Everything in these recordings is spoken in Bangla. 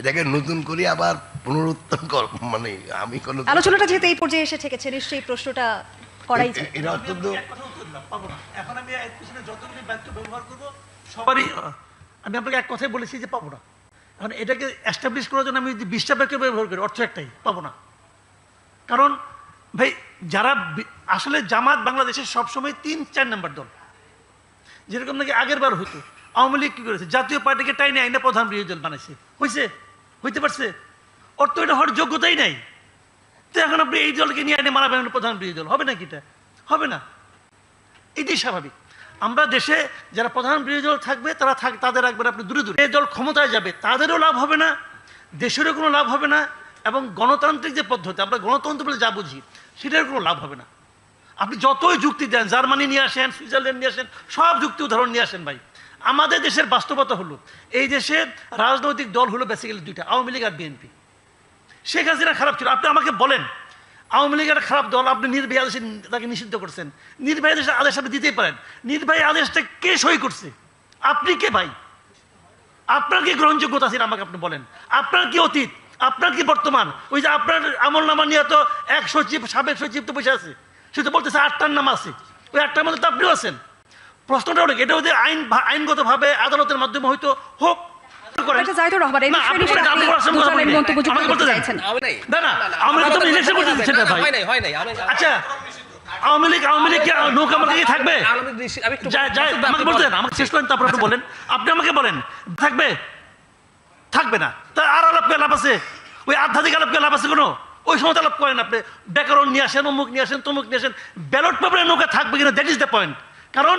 এটাকে নতুন করে আবার পুনরুত্থান কর মানে আমি কোনো আলোচনাটা যেহেতু এই পর্যায়ে এসে ঠেকেছে নিশ্চয়ই প্রশ্নটা করাই যায়। এটা অত্যন্ত। এখন আমি এর পিছনে যতগুলি বাক্য ব্যবহার করব সবারই আমি আপনাকে এক কথাই বলেছি যে পাবো না। এখন এটাকে এস্টাবলিশ করার জন্য আমি যদি বিশটা বাক্য ব্যবহার করি অর্থ একটাই পাবো না। কারণ ভাই যারা আসলে জামাত বাংলাদেশের সবসময় তিন চার নাম্বার দল। যেরকম নাকি আগের বার হতো। আওয়ামী লীগ কি করেছে? জাতীয় পার্টিকে টাইনে আইনে প্রধান বিরোধী দল বানাইছে। হয়েছে হইতে পারছে? ওর তো এটা হওয়ার যোগ্যতাই নাই। তো এখন আপনি এই দলকে নিয়ে আইনে মারাবেন প্রধান বিরোধী দল। হবে নাকি এটা? হবে না। এটাই স্বাভাবিক। আমরা দেশে যারা প্রধান বিরোধী দল থাকবে, তারা থাক, তাদের রাখবেন আপনি দূরে দূরে। এই দল ক্ষমতায় যাবে, তাদেরও লাভ হবে না, দেশেরও কোনো লাভ হবে না, এবং গণতান্ত্রিক যে পদ্ধতি, আমরা গণতন্ত্র বলে যা বুঝি, সেটার কোনো লাভ হবে না। আপনি যতই যুক্তি দেন, জার্মানি নিয়ে আসেন, সুইজারল্যান্ড নিয়ে আসেন, সব যুক্তি উদাহরণ নিয়ে আসেন ভাই। আমাদের দেশের বাস্তবতা হলো, এই দেশের রাজনৈতিক দল হলো বেসিক্যালি দুইটা, আওয়ামী লীগ আর বিএনপি। শেখ হাসিনা খারাপ ছিল, আপনি আমাকে বলেন, আওয়ামী লীগের খারাপ দল, আপনি নির্বাহী আদেশে তাকে নিষিদ্ধ করছেন। নির্বাহী আদেশের আদেশ আপনি দিতেই পারেন। নির্বাহী আদেশটা কে সই করছে? আপনি কে ভাই? আপনার কি গ্রহণযোগ্যতা আছে আমাকে আপনি বলেন? আপনার কি অতীত? আপনার কি বর্তমান? ওই যে আপনার আমল নামা নিয়ে তো এক সচিব, সাবেক সচিব তো বসে আছে। সে তো বলতেছে আটটার নাম আছে। ওই আটটার মধ্যে তো আপনিও আছেন। প্রশ্নটা হলো এটা ওদের আইন আইনগতভাবে আদালতের মাধ্যমে হয়তো হোক। হয় হয় আচ্ছা আওয়ামী লীগ আওয়ামী লীগ নৌকা থাকবে? আমাকে বলতে আমাকে শেষ করেন তারপর বলেন। আপনি আমাকে বলেন থাকবে? থাকবে না। তা আর আলাপ লাভ আছে? ওই আধ্যাত্মিক আলাপ লাভ আছে কোনো? ওই সময় আলাপ করেন আপনি। ব্যাকরণ নিয়ে আসেন অমুক নিয়ে আসেন তমুক নিয়ে আসেন। ব্যালট পেপারে নৌকা থাকবে কিনা দ্যাট ইজ দ্য পয়েন্ট কারণ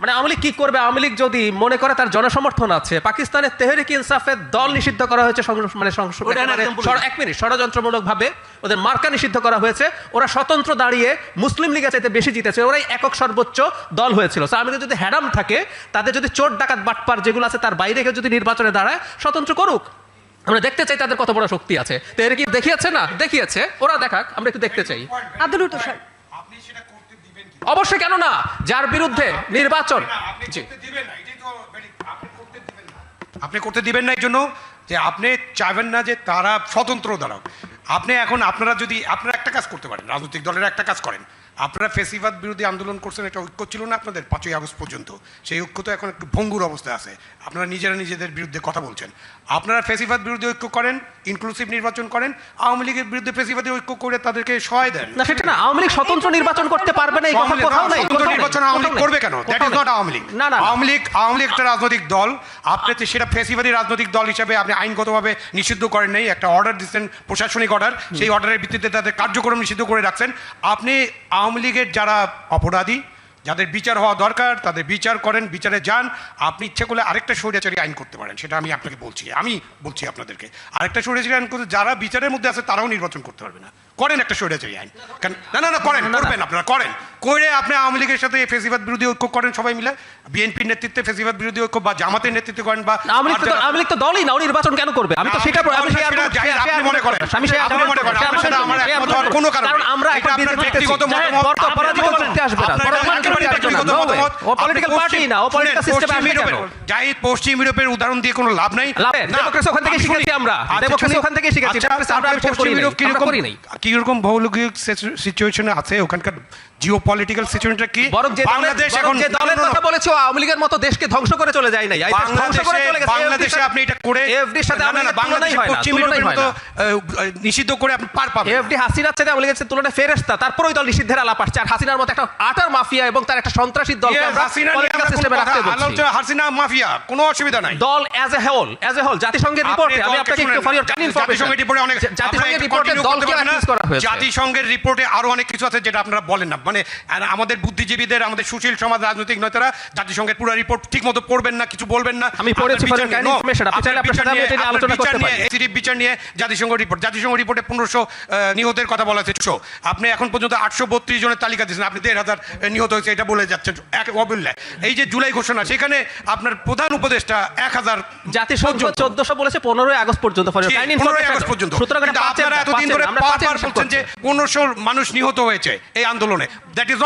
মানে আওয়ামী লীগ কি করবে? আওয়ামী লীগ যদি মনে করে তার জনসমর্থন আছে পাকিস্তানের তেহরিক ইনসাফের দল নিষিদ্ধ করা হয়েছে মানে এক মিনিট ষড়যন্ত্রমূলক ভাবে ওদের মার্কা নিষিদ্ধ করা হয়েছে ওরা স্বতন্ত্র দাঁড়িয়ে মুসলিম লীগের চাইতে বেশি জিতেছে ওরাই একক সর্বোচ্চ দল হয়েছিল। So, আওয়ামী যদি হ্যাডাম থাকে তাদের যদি চোর ডাকাত বাটপার যেগুলো আছে তার বাইরে কেউ যদি নির্বাচনে দাঁড়ায় স্বতন্ত্র করুক। আমরা দেখতে চাই তাদের কত বড় শক্তি আছে। তেহরিক দেখিয়েছে না? দেখিয়েছে। ওরা দেখাক আমরা একটু দেখতে চাই। আব্দুল আপনি সেটা কি অবশ্যই কেন না যার বিরুদ্ধে নির্বাচন আপনি জি। করতে দিবেন না এই জন্য যে আপনি চাইবেন না যে তারা স্বতন্ত্র দাঁড়াও আপনি এখন আপনারা যদি আপনারা একটা কাজ করতে পারেন রাজনৈতিক দলের একটা কাজ করেন। আপনারা ফেসিবাদ বিরোধী আন্দোলন করছেন একটা ঐক্য ছিল না আপনাদের পাঁচই আগস্ট পর্যন্ত। সেই ঐক্য তো এখন একটু ভঙ্গুর অবস্থায় আছে। আপনারা নিজেরা নিজেদের বিরুদ্ধে কথা বলছেন। আপনারা ফেসিবাদ বিরোধী ঐক্য করেন ইনক্লুসিভ নির্বাচন করেন আওয়ামী লীগের বিরুদ্ধে ফেসিবাদী ঐক্য করে তাদেরকে সহায় দেন। না সেটা না আওয়ামী লীগ স্বতন্ত্র নির্বাচন করতে পারবে না এই কথা কোথাও নাই স্বতন্ত্র নির্বাচন আওয়ামী লীগ করবে কেন? That is not Awami League. না না। আওয়ামী লীগ আওয়ামী লীগ একটা রাজনৈতিক দল। আপনি তো সেটা ফেসিবাদী রাজনৈতিক দল হিসেবে আপনি আইনগতভাবে নিষিদ্ধ করেন নাই একটা অর্ডার দিচ্ছেন প্রশাসনিক অর্ডার সেই অর্ডারের ভিত্তিতে তাদের কার্যক্রম নিষিদ্ধ করে রাখছেন। আপনি আওয়ামী লীগের যারা অপরাধী যাদের বিচার হওয়া দরকার তাদের বিচার করেন বিচারে যান আপনি ইচ্ছে করলে আরেকটা স্বৈরাচারী আইন করতে পারেন সেটা আমি আপনাকে বলছি আমি বলছি আপনাদেরকে। আরেকটা স্বৈরাচারী আইন করতে যারা বিচারের মধ্যে আছে তারাও নির্বাচন করতে পারবে না। করেন একটা স্বৈরাচারী আইন। কেন না না না করেন করবেন আপনারা করেন। করে আপনি আওয়ামী লীগের সাথে ফেসিবাদ বিরোধী ঐক্য করেন সবাই মিলে। বিএনপির নেতৃত্বে ফেসিবাদ বিরোধী ঐক্য বা জামাতের নেতৃত্বে করেন বা আওয়ামী লীগ তো আওয়ামী দলই না নির্বাচন কেন করবে? আমি তো সেটা আমি মনে করেন। মনে আমার কোনো কারণ আমরা ব্যক্তিগত মতামত, পরাজিত করতে আসবে না। ব্যক্তিগত মতামত। ও party পশ্চিম- না, ও আসবে ইউরোপের- কেন? জাহিদ, পশ্চিম ইউরোপের উদাহরণ দিয়ে কোনো লাভ নাই লাভে, না, democracy ওখান থেকে শিখেছি আমরা। আচ্ছা, democracy শুনি। ওখান থেকে শিখেছি। আচ্ছা, আমরা পশ্চিম ইউরোপ আমরা কিরকম- করি নাই। কীরকম ভৌগোলিক সিচুয়েশনে আছে ওখানকার জিও পলিটিক্যাল সিচুয়েশনটা কি বাংলাদেশ এখন যে দলের কথা বলেছে আওয়ামী লীগের মতো দেশকে ধ্বংস করে চলে যায় নাই ধ্বংস করে চলে বাংলাদেশে গেছে বাংলাদেশে আপনি এটা করে এফডির সাথে না, না, বাংলাদেশে পশ্চিম ইউরোপের মতো নিষিদ্ধ করে আপনি পার পাবেন। এফডি হাসিনার চাইতে আওয়ামী লীগের তুলনায় ফেরেস্তা তারপরে ওই দল নিষিদ্ধের আলাপ আসছে। আর হাসিনার মতো একটা আটার মাফিয়া এবং তার একটা সন্ত্রাসী Yes, আমরা হাসিনা মাফিয়া কোনো অসুবিধা নাই। দল as a whole as a whole জাতিসংঘের রিপোর্টে আমি আপনাকে একটু শুনেন, ফর ইওর কাইন্ড ইনফরমেশন রিপোর্টে অনেক জাতিসংঘের রিপোর্টে দলকে করা হয়েছে। জাতিসংঘের রিপোর্টে আরও অনেক কিছু আছে যেটা আপনারা বলেন না। মানে আমাদের বুদ্ধিজীবীদের আমাদের সুশীল সমাজ রাজনৈতিক নেতারা জাতিসংঘের পুরো রিপোর্ট ঠিক মতো পড়বেন না কিছু বলবেন না। আমি পড়েছি, information, আপনি চাইলে আপনার সাথে আলোচনা করতে। বিচার নিয়ে জাতিসংঘ রিপোর্ট জাতিসংঘ রিপোর্টে পনেরোশো নিহতের কথা বলা হয়েছে একশো আপনি এখন পর্যন্ত আটশো বত্রিশ জনের তালিকা দিয়েছেন আপনি দেড় হাজার নিহত হয়েছে এটা বলে যাচ্ছেন এক অবিল্লা। এই যে জুলাই ঘোষণা সেখানে আপনার প্রধান উপদেষ্টা এক হাজার জাতিসংঘ চোদ্দশো বলেছে পনেরোই আগস্ট পর্যন্ত পনেরোই আগস্ট পর্যন্ত। আপনারা এতদিন ধরে বারবার বলছেন যে পনেরোশো মানুষ নিহত হয়েছে এই আন্দোলনে। That is